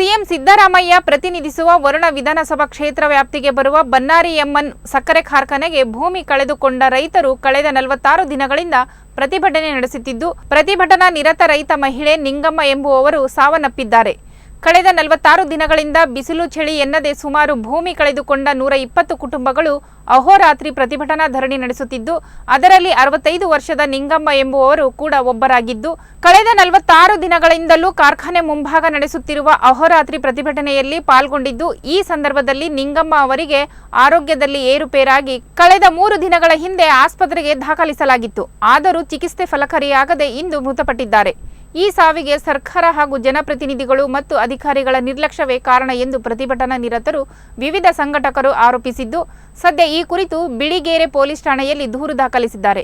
CM Siddaramaiah ಪ್ರತಿನಿಧಿಸುವ ವರುಣ ವಿಧಾನಸಭಾ ಕ್ಷೇತ್ರ ವ್ಯಾಪ್ತಿಗೆ ಬರುವ ಬನ್ನಾರಿ ಎಮ್ಮನ್ ಸಕ್ಕರೆ ಕಾರ್ಖಾನೆಗೆ ಭೂಮಿ ಕಳೆದುಕೊಂಡ ರೈತರು ಕಳೆದ ನಲವತ್ತಾರು ದಿನಗಳಿಂದ ಪ್ರತಿಭಟನೆ ನಡೆಸುತ್ತಿದ್ದು ಪ್ರತಿಭಟನಾ ನಿರತ ರೈತ ಮಹಿಳೆ ನಿಂಗಮ್ಮ ಎಂಬುವವರು ಸಾವನ್ನಪ್ಪಿದ್ದಾರೆ. ಕಳೆದ ನಲವತ್ತಾರು ದಿನಗಳಿಂದ ಬಿಸಿಲು ಚಳಿ ಎನ್ನದೆ ಸುಮಾರು ಭೂಮಿ ಕಳೆದುಕೊಂಡ ನೂರ ಇಪ್ಪತ್ತು ಕುಟುಂಬಗಳು ಅಹೋರಾತ್ರಿ ಪ್ರತಿಭಟನಾ ಧರಣಿ ನಡೆಸುತ್ತಿದ್ದು, ಅದರಲ್ಲಿ ಅರವತ್ತೈದು ವರ್ಷದ ನಿಂಗಮ್ಮ ಎಂಬುವವರು ಕೂಡ ಒಬ್ಬರಾಗಿದ್ದು, ಕಳೆದ ನಲವತ್ತಾರು ದಿನಗಳಿಂದಲೂ ಕಾರ್ಖಾನೆ ಮುಂಭಾಗ ನಡೆಸುತ್ತಿರುವ ಅಹೋರಾತ್ರಿ ಪ್ರತಿಭಟನೆಯಲ್ಲಿ ಪಾಲ್ಗೊಂಡಿದ್ದು, ಈ ಸಂದರ್ಭದಲ್ಲಿ ನಿಂಗಮ್ಮ ಅವರಿಗೆ ಆರೋಗ್ಯದಲ್ಲಿ ಏರುಪೇರಾಗಿ ಕಳೆದ ಮೂರು ದಿನಗಳ ಹಿಂದೆ ಆಸ್ಪತ್ರೆಗೆ ದಾಖಲಿಸಲಾಗಿತ್ತು. ಆದರೂ ಚಿಕಿತ್ಸೆ ಫಲಕಾರಿಯಾಗದೆ ಇಂದು ಮೃತಪಟ್ಟಿದ್ದಾರೆ. ಈ ಸಾವಿಗೆ ಸರ್ಕಾರ ಹಾಗೂ ಜನಪ್ರತಿನಿಧಿಗಳು ಮತ್ತು ಅಧಿಕಾರಿಗಳ ನಿರ್ಲಕ್ಷ್ಯವೇ ಕಾರಣ ಎಂದು ಪ್ರತಿಭಟನಾ ನಿರತರು ವಿವಿಧ ಸಂಘಟಕರು ಆರೋಪಿಸಿದ್ದು, ಸದ್ಯ ಈ ಕುರಿತು ಬಿಳಿಗೇರೆ ಪೊಲೀಸ್ ಠಾಣೆಯಲ್ಲಿ ದೂರು ದಾಖಲಿಸಿದ್ದಾರೆ.